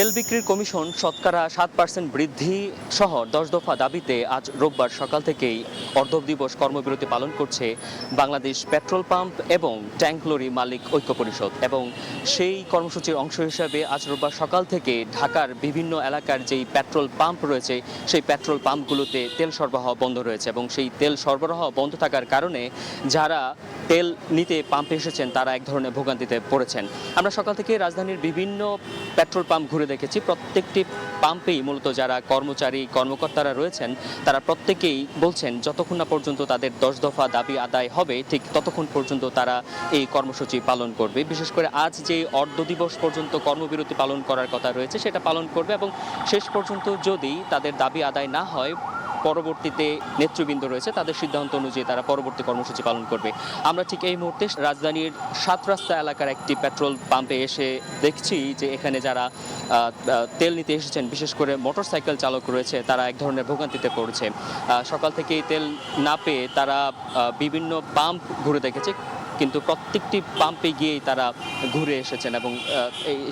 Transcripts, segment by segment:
তেল বিক্রির কমিশন শতকরা সাত পার্সেন্ট বৃদ্ধি সহ দশ দফা দাবিতে আজ রোববার সকাল থেকেই অর্ধব দিবস কর্মবিরতি পালন করছে বাংলাদেশ পেট্রোল পাম্প এবং ট্যাঙ্ক লরি মালিক ঐক্য পরিষদ। এবং সেই কর্মসূচির অংশ হিসাবে আজ রোববার সকাল থেকে ঢাকার বিভিন্ন এলাকার যেই পেট্রোল পাম্প রয়েছে, সেই পেট্রোল পাম্পগুলোতে তেল সরবরাহ বন্ধ রয়েছে এবং সেই তেল সরবরাহ বন্ধ থাকার কারণে যারা তেল নিতে পাম্পে এসেছেন, তারা এক ধরনের ভোগান্তিতে পড়েছেন। আমরা সকাল থেকে রাজধানীর বিভিন্ন পেট্রোল পাম্প ঘুরে দেখেছি প্রত্যেকটি পাম্পেই মূলত যারা কর্মচারী, কর্মকর্তারা রয়েছেন, তারা প্রত্যেকেই বলছেন, যতক্ষণ না পর্যন্ত তাদের দশ দফা দাবি আদায় হবে, ঠিক ততক্ষণ পর্যন্ত তারা এই কর্মসূচি পালন করবে। বিশেষ করে আজ যে অর্ধ দিবস পর্যন্ত কর্মবিরতি পালন করার কথা রয়েছে, সেটা পালন করবে এবং শেষ পর্যন্ত যদি তাদের দাবি আদায় না হয় পরবর্তীতে নেতৃবৃন্দ রয়েছে, তাদের সিদ্ধান্ত অনুযায়ী তারা পরবর্তী কর্মসূচি পালন করবে। আমরা ঠিক এই মুহূর্তে রাজধানীর সাত রাস্তা এলাকার একটি পেট্রোল পাম্পে এসে দেখছি যে এখানে যারা তেল নিতে এসেছেন, বিশেষ করে মোটরসাইকেল চালক রয়েছে, তারা এক ধরনের ভোগান্তিতে পড়েছে। সকাল থেকেই তেল না পেয়ে তারা বিভিন্ন পাম্প ঘুরে দেখেছে, কিন্তু প্রত্যেকটি পাম্পে গিয়েই তারা ঘুরে এসেছেন এবং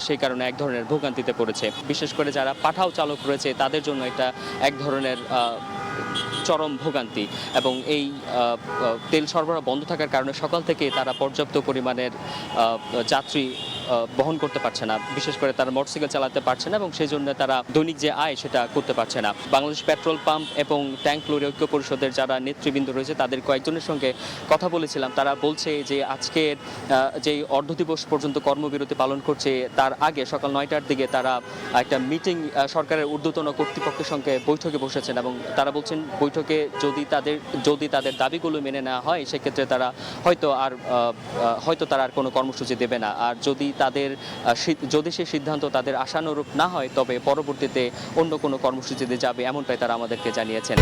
সেই কারণে এক ধরনের ভোগান্তিতে পড়েছে। বিশেষ করে যারা পাঠাও চালক রয়েছে, তাদের জন্য এটা এক ধরনের চরম ভোগান্তি এবং এই তেল সরবরাহ বন্ধ থাকার কারণে সকাল থেকে তারা পর্যাপ্ত পরিমাণের যাত্রী বহন করতে পারছে না। বিশেষ করে তারা মোটরসাইকেল চালাতে পারছে না এবং সেই জন্য তারা দৈনিক যে আয় সেটা করতে পারছে না। বাংলাদেশ পেট্রোল পাম্প এবং ট্যাঙ্ক লরি ঐক্য পরিষদের যারা নেতৃবৃন্দ রয়েছে তাদের কয়েকজনের সঙ্গে কথা বলেছিলাম। তারা বলছে যে আজকের আহ, যে অর্ধ দিবস পর্যন্ত কর্মবিরতি পালন করছে তার আগে সকাল নয়টার দিকে তারা একটা মিটিং সরকারের ঊর্ধ্বতন কর্তৃপক্ষের সঙ্গে বৈঠকে বসেছেন এবং তারা বলছেন বৈঠকে যদি তাদের যদি তাদের দাবিগুলো মেনে নেওয়া হয়, সেক্ষেত্রে তারা হয়তো আর হয়তো তারা আর কোনো কর্মসূচি দেবে না। আর যদি তাদের যদি সে সিদ্ধান্ত তাদের আশানুরূপ না হয়, তবে পরবর্তীতে অন্য কোনো কর্মসূচিতে যাবে, এমনটাই তারা আমাদেরকে জানিয়েছেন।